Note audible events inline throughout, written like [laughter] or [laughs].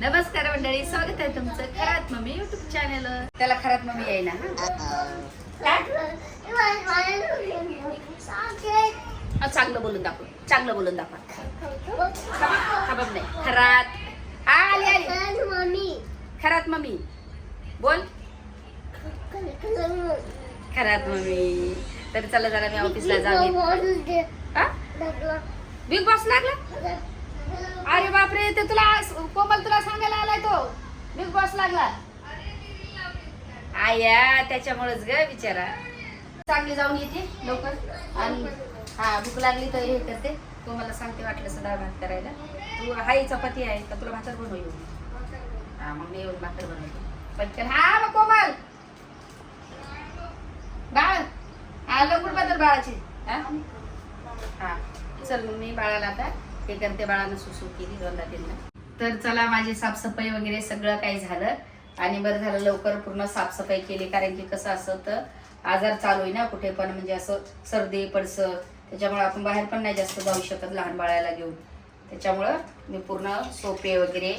नमस्कार मंडळी स्वागत आहे तुमचं खरात मम्मी युट्यूब चॅनल त्याला खरात मम्मी येईना हा? चांगलं बोलून दाखव चांगलं बोलून दाखव. खबर नाही खरात. हा आली आली. खरात मम्मी. बोल. खरात मम्मी. तर चला जरा मी ऑफिसला जाऊ बिग बॉस लागला अरे बापरे ते तुला कोमल तुला सांगायला आलाय तो. बिग बॉस लागला. आया त्याच्यामुळेच ग बिचारा. चांगली जाऊन येते लवकर. आणि हा भूक लागली तर हे करते. तू मला सांगते वाटलं सदा भात करायला. तू हाय चपाती आहे का तुला भाकर बनवू येऊ हा मग मी येऊन भाकर बनवते. पटकन. हा मग कोमल. बाळ हा लवकर बदल बाळाची हा हा चल मग मी बाळाला आता हे करते बाळानं सुसू केली तीनदा. तर चला माझी साफसफाई वगैरे सगळं काही झालं. आणि बरं झालं लवकर पूर्ण साफसफाई केली कारण की कसं असं तर आजार चालू आहे ना कुठे पण म्हणजे असं सर्दी पडसं त्याच्यामुळे आपण बाहेर पण नाही जास्त जाऊ शकत लहान बाळाला घेऊन. त्याच्यामुळं मी पूर्ण सोपे वगैरे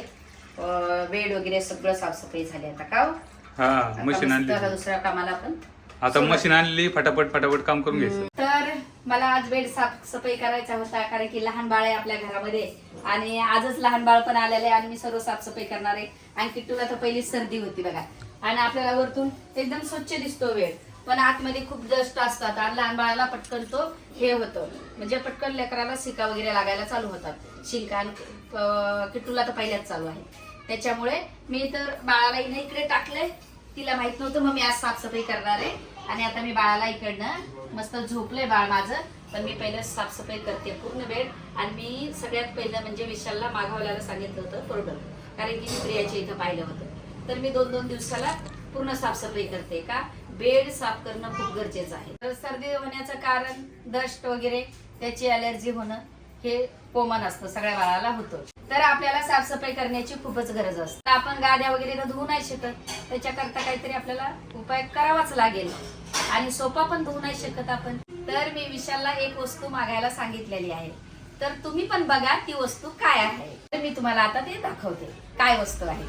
बेड वगैरे सगळं साफसफाई झाली आता का हो? दुसऱ्या कामाला आपण आता मशीन आणली फटाफट फटाफट काम करून घ्यायचं. तर मला आज बेड साफसफाई करायचा होता कारण की लहान बाळ आहे आपल्या घरामध्ये. आणि आजच लहान बाळ पण आलेलं आहे आणि मी सर्व साफसफाई करणार आहे. आणि किट्टूला तर पहिली सर्दी होती बघा. आणि आपल्याला वरतून एकदम स्वच्छ दिसतो वेळ. पण आतमध्ये खूप डस्ट असतात आणि लहान बाळाला पटकन तो हे होतं. म्हणजे पटकन लेकराला शिका वगैरे लागायला चालू होतात. शिंका आणि किट्टूला तर पहिल्याच चालू आहे. त्याच्यामुळे मी तर बाळाला इकडे इकडे टाकलंय. तिला माहीत नव्हतं मग मी आज साफसफाई करणार आहे. आणि आता मी बाळाला इकडनं मस्त झोपलंय बाळ माझं पण मी पहिलं साफसफाई करते पूर्ण बेड आणि मी सगळ्यात पहिलं म्हणजे विशालला मागवल्याला सांगितलं होतं प्रोडक्ट कारण की मी प्रियाच्या इथं पाहिलं होतं. तर मी दोन दोन दिवसाला पूर्ण साफसफाई करते का? बेड साफ करणं खूप गरजेचं आहे. तर सर्दी होण्याचं कारण दष्ट वगैरे त्याची अलर्जी होणं हे कोमन असतं सगळ्या बाळाला होतं. तर आपल्याला साफसफाई करण्याची खूपच गरज असते. तर आपण गाद्या वगैरे धुवू नाही शकत. त्याच्याकरता काहीतरी आपल्याला उपाय करावाच लागेल. आणि सोपा पण धुवू नाही शकत आपण. तर मी विशालला एक वस्तू मागायला सांगितलेली आहे. तर तुम्ही पण बघा ती वस्तू काय आहे. तर मी तुम्हाला आता ते दाखवते. काय वस्तू आहे.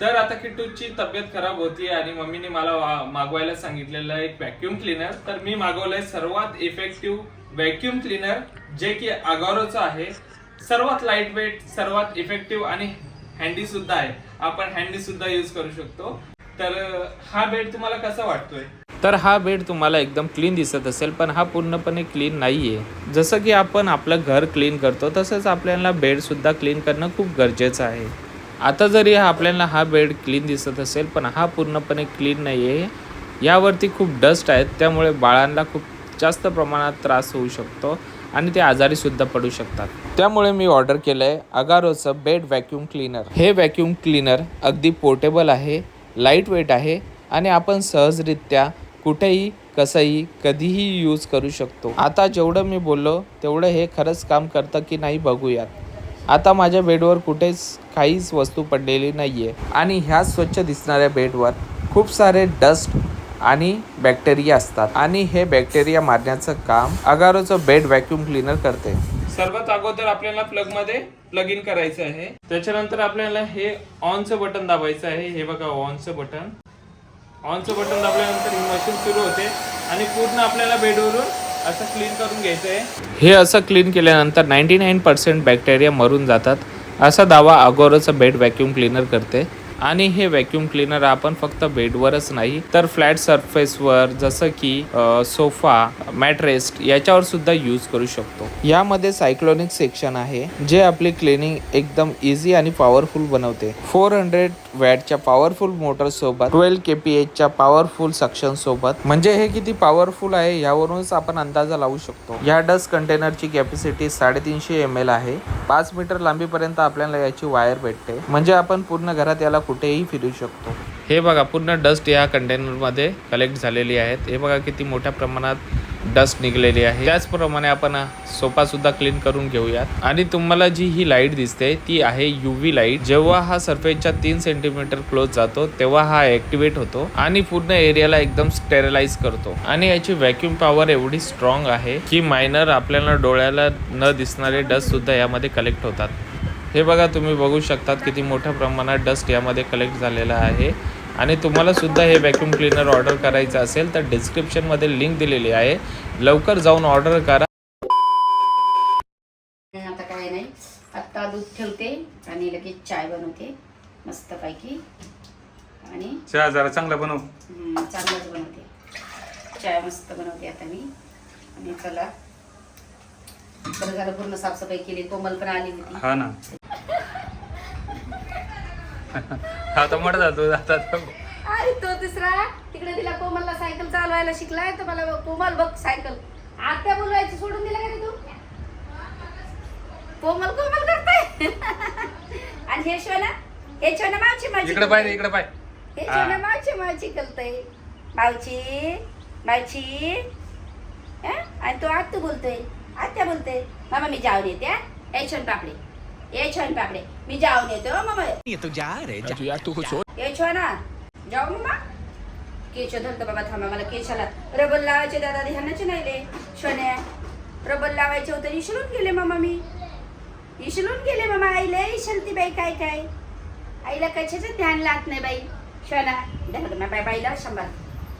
तर आता किटूची तब्येत खराब होती आणि मम्मीने मला मागवायला सांगितलेलं एक व्हॅक्युम क्लीनर तर मी मागवलंय सर्वात इफेक्टिव्ह व्हॅक्युम क्लीनर जे की अगारोचं आहे. सर्वात लाइट वेट सर्वात इफेक्टिव्ह आणि हँडी सुद्धा आहे. आपण हँडी सुद्धा यूज करू शकतो. तर हा बेड तुम्हाला कसा वाटतोय? तर हा बेड तुम्हाला एकदम क्लीन दिसत असेल पण हा पूर्णपणे क्लीन नाही आहे जसं की आपण आपलं घर क्लीन करतो तसंच आपल्याला बेडसुद्धा क्लीन करणं खूप गरजेचं आहे. आता जरी हा आपल्याला हा बेड क्लीन दिसत असेल पण हा पूर्णपणे क्लीन नाही आहे यावरती खूप डस्ट आहेत त्यामुळे बाळांना खूप जास्त प्रमाणात त्रास होऊ शकतो आणि ते आजारीसुद्धा पडू शकतात. त्यामुळे मी ऑर्डर केलं आहे अगारोचं बेड व्हॅक्यूम क्लीनर हे व्हॅक्यूम क्लीनर अगदी पोर्टेबल आहे लाइट वेट आहे आणि आपण सहजरित्या कुठेही कसंही कधीही यूज करू शकतो. आता जेवढं मी बोललो तेवढं हे खरंच काम करतं की नाही बघूयात. आता माझ्या बेडवर कुठेच काहीच वस्तू पडलेली नाही आहे आणि ह्या स्वच्छ दिसणाऱ्या बेडवर खूप सारे डस्ट आणि बॅक्टेरिया असतात. आणि हे बॅक्टेरिया मारण्याचं काम अगारोचं बेड व्हॅक्यूम क्लीनर करते. सर्वात अगोदर आपल्याला प्लगमध्ये प्लग इन करायचं आहे. त्याच्यानंतर आपल्याला हे ऑनचं बटन दाबायचं आहे. हे बघा ऑनचं बटन. ऑनचं बटन दाबल्यानंतर ही मशीन सुरू होते आणि पूर्ण आपल्याला बेडवरून असं क्लीन करून घ्यायचं आहे. हे असं क्लीन केल्यानंतर नाईंटी नाईन पर्सेंट बॅक्टेरिया मरून जातात. असा दावा अगोरोचं बेड व्हॅक्यूम क्लीनर करते. आणि हे व्हॅक्युम क्लीनर आपण फक्त बेडवरच नाही तर फ्लॅट सरफेसवर जसं की सोफा मॅट्रेस्ट याच्यावर सुद्धा यूज करू शकतो. यामध्ये सायक्लोनिक सेक्शन आहे जे आपली क्लिनिंग एकदम इझी आणि पॉवरफुल बनवते. फोर हंड्रेड वॅटच्या पॉवरफुल मोटर सोबत ट्वेल्व के पी एचच्या पॉवरफुल सक्शन सोबत म्हणजे हे किती पॉवरफुल आहे यावरूनच आपण अंदाजा लावू शकतो. या डस्ट कंटेनरची कॅपॅसिटी साडेतीनशे एम एल आहे. पाच मीटर लांबीपर्यंत आपल्याला याची वायर भेटते. म्हणजे आपण पूर्ण घरात याला कुठेही फिरू शकतो. हे बघा पूर्ण डस्ट या कंटेनरमध्ये कलेक्ट झालेली आहेत. हे बघा किती मोठ्या प्रमाणात डस्ट निघलेली आहे. त्याचप्रमाणे आपण सोफा सुद्धा क्लीन करून घेऊयात. आणि तुम्हाला जी ही लाइट दिसते ती आहे यू व्ही लाइट जेव्हा हा सरफेसच्या तीन सेंटीमीटर क्लोज जातो तेव्हा हा ऍक्टिव्हेट होतो आणि पूर्ण एरियाला एकदम स्टेरिलाइज करतो. आणि याची व्हॅक्यूम पॉवर एवढी स्ट्रॉंग आहे की मायनर आपल्याला डोळ्याला न दिसणारे डस्ट सुद्धा यामध्ये कलेक्ट होतात. हे बघा तुम्ही बघू शकतात किती मोठ्या प्रमाणात डस्ट यामध्ये कलेक्ट झालेला आहे. आणि तुम्हाला सुद्धा हे व्हॅक्यूम क्लीनर ऑर्डर करायचं असेल तर डिस्क्रिप्शनमध्ये लिंक दिलेली आहे. लवकर जाऊन ऑर्डर करा. आता काय नाही. आत्ता दूध ठेवते आणि लगेच चाय बनवते मस्तपैकी. आणि चहा जरा चांगला बनव. चांगलंच बनवते. चाय मस्त बनवते आता मी. आणि चला. बरं झालं पूर्ण साफसफाई केली. कोमल पण आली होती. हा ना. आता मोठा जातो आता अरे तो तिसरा. तिकडे तिला कोमलला सायकल चालवायला शिकलाय तर मला कोमल बघ सायकल. आत्या बोलवायचं सोडून दिलं का रे तू? कोमल कोमल करताय. आणि हे शोना हे शोना मावची माझी इकडे पाय इकडे पाय. हे. शोना मावची मावची करतय. मावची मावची? आणि तो आत्या बोलतोय. आत्या बोलतोय मामा मी जाऊन येते छोन पापडे. ए छोन पापडे मी जाऊन येतो हं, मामा। ये ना। जाऊ मग केच धरतो बाबा थांबा मला केशाला रबर लावायचे दादा ध्यानाचे नाही रे शोन्या रबर लावायचे होते इसरून गेले मामा मी। इसरून गेले मामा आईला इसलती बाई काय काय? आईला कशाच ध्यान लागत नाही बाई। शोना धर ना बाई बाईला शंभर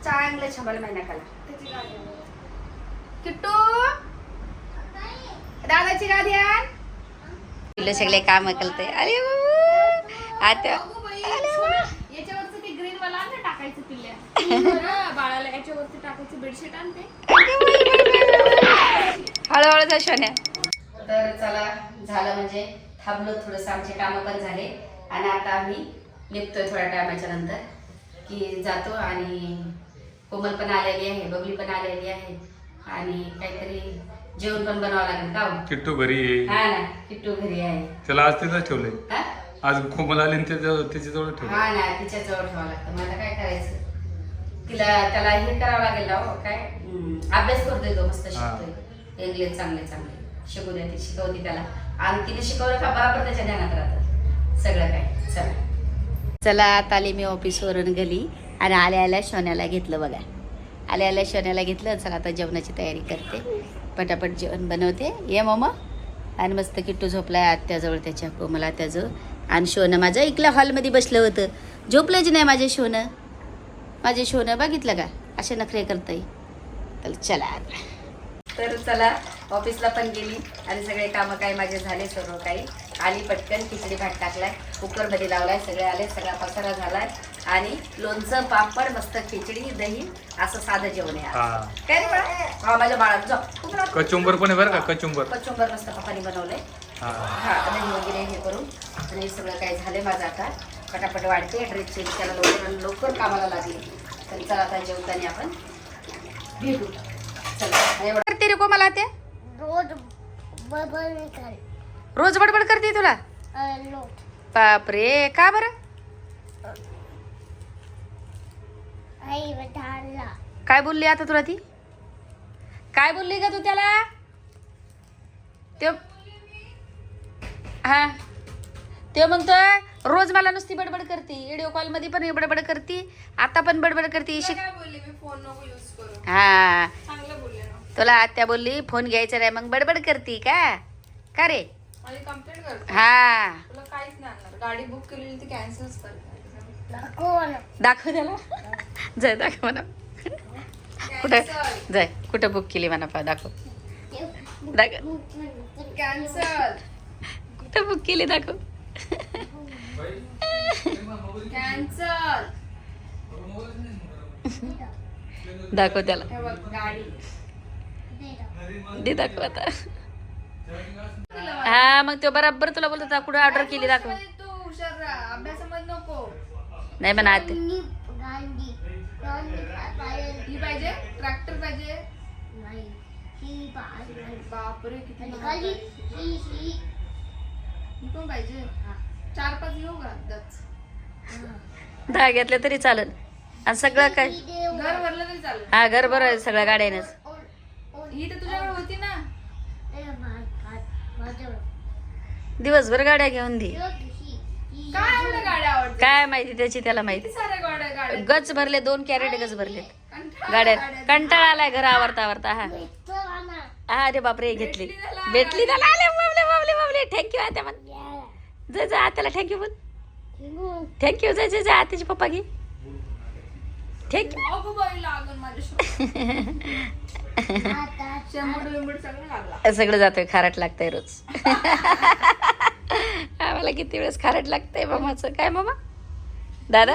चांगलं शंभर महिना खाला किट्टू! दादाची गादी आण। पिल्लू सगळे काम करते. अरे बाबा. आता अरे बाबा. याच्यावरचं ते ग्रीन वाला आण ना टाकायचं पिल्ल्या. बरं, बाळाला याच्यावरती टाकायचं बेडशीट आणते हळूहळू जा शोन्या तर चला झालं म्हणजे थांबलो थोडंसं आमचे कामं पण झाले. आणि आता आम्ही निघतोय थोड्या टायमाच्या नंतर की जातो आणि कोमल पण आलेली आहे बबली पण आलेली आहे. आणि काहीतरी जेवण पण बनावं लागेल का हो? किट्टू घरी ये. हा ना किट्टू घरी आहे. त्याला आज तिथंच ठेवलंय. हा? आज कोमल आली आणि त्याच्या त्याच्याजवळ ठेवलं हा ना तिच्या जवळ ठेवावं लागतं. मला काय करायचं? तिला त्याला हे करावं लागेल ना हो, काय? हम्म, अभ्यास करतोय तो मस्त हा. शिकतोय. इंग्लिश चांगले चांगले. शिकू द्या ती शिकवते त्याला. आणि तिने शिकवलं का बरोबर त्याच्या ध्यानात राहतं. सगळं काय? चला. चला आता आली मी ऑफिसवरून गेली आणि आल्या आल्या शोन्याला घेतलं बघा. आल्या आल्या शोन्याला घेतलं सगळं आता जेवणाची तयारी करते. पटापट जेवण बनवते. ये मग आणि मस्त किट्टू झोपलाय आत्याजवळ त्याच्या कोमला आत्याजवळ. आणि शोनं माझं इकल्या हॉलमध्ये बसलं होतं. झोपलंच नाही माझे शोनं. माझे शोनं बघितलं का? असे नखरे करताय. तर चला तर चला ऑफिसला पण गेली. आणि सगळे कामं काय माझे झाले सर्व काही. आली पटकन खिचडी भात टाकलाय. कुकरमध्ये लावलाय सगळे आले. सगळा पसारा झालाय. आणि लोणचं पापड मस्त खिचडी दही असं साधं जेवण आहे. हा. काय रे बाळा? हा माझ्या. कचुंबर पण आहे बरं का? कचुंबर. कचुंबर मस्त पप्पानी बनवलंय. हा. हा दही वगैरे हे करून. आणि हे सगळं काही झालं माझं आता. पटापट वाढते. ड्रेस चेंज करायला लवकर लवकर कामाला लागले. तर चला आता जेवताना आपण भेटू. चला. एवढं? करते रे मला ते? रोज निकाल रोज बडबड करते तुला? लोट. बापरे. का बरं? काय बोलली आता तुला ती? काय बोलली का तू त्याला? ते हा. ते म्हणतोय रोज मला नुसती बडबड करते. व्हिडिओ कॉलमध्ये पण बडबड करते. आता पण बडबड करते. शिक काय बोलले? मी फोन नको यूज करू. हा. चांगलं बोलले ना. तुला आत्या बोलली फोन घ्यायचा नाही. मग बडबड करते का? का रे? हा. तुला काहीच नाही आणणार. गाडी बुक केलेली ती कॅन्सलच करते कोण दाखव त्याला. जाय दाखव म्हणा कुठं? जाय कुठं बुक केली म्हणा पा दाखव. दाखव. कॅन्सल कुठं बुक केली दाखव. कॅन्सल दाखव त्याला. दे दाखव आता. हा मग तो बरोबर तुला बोलत होता कुठं ऑर्डर केली दाखव. तू हुशार अभ्यासामध्ये नको. नाही पाहिजे ही पाहिजे? ट्रॅक्टर पाहिजे? ही बापरे किती. ही ही. ही पण चार पाच घेऊ का? दहा घेतले तरी चालेल. आणि सगळं काय? घर भरलं तरी चालेल. हा घर बरं आहे सगळ्या गाड्यानंच. ही तर तुझ्याकडे होती ना. दिवसभर गाड्या घेऊन दे. काय एवढ्या गाड्या आवडतात? काय माहिती त्याची त्याला माहिती. किती साऱ्या गाड्या गाड्या गच भरले दोन कॅरेट गच भरले कंटाळा गाड्या गाड्या. कंटाळा आलाय घर आवरता आवरता हा. हा अरे बापरे घेतली. भेटली त्याला. आले बाबले बाबले बाबले थँक्यू आता म्हण. जय जय आत्याला थँक्यू बोल थँक्यू जय जय जय आत्याचे पप्पा घे. थँक्यू अगं बाई लागून माझ्या आता [laughs] शंभर बिंबड सगळं लागला. सगळं जातोय खारट लागतंय रोज. [laughs] आम्हाला किती वेळेस खारट लागतंय मामाचं? काय मामा? दादा?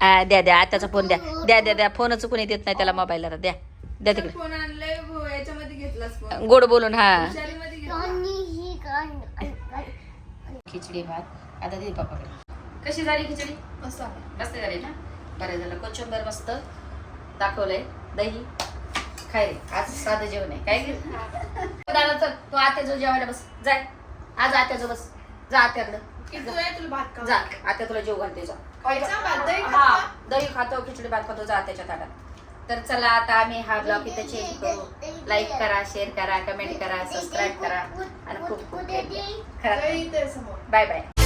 आ, द्या द्या आताचा फोन द्या. द्या द्या द्या. फोनच कोणी देत नाही त्याला मोबाईलला द्या. द्या तिकडे. फोन आणलाय याच्यामध्ये घेतलास फोन गोड बोलून हा. घेतला. खिचडी भात. आता दे पप्पाकडे. कशी झाली खिचडी? मस्त. मस्त झाली ना? बरं झालं. कोचंबर मस्त दाखवलंय. दही. खाय रे. आज साधं जेवण आहे. काय घे दादा चल. तू आत्याजवळ जेवायला बस. जाय. आज आत्याजवळ बस जा आत्याकडं किती वेळ तुला भात खाऊ? जा आता तुला जेव घालते जा. खायचा भात? दही हा खाता? दही खातो खिचडी भात खातो जा त्याच्या ताटात. तर चला आता आम्ही हा ब्लॉग इथे चेंज करू. लाईक करा शेअर करा कमेंट करा सबस्क्राईब करा. आणि खूप खूप कुठे खरं दही इथे समोर. Bye bye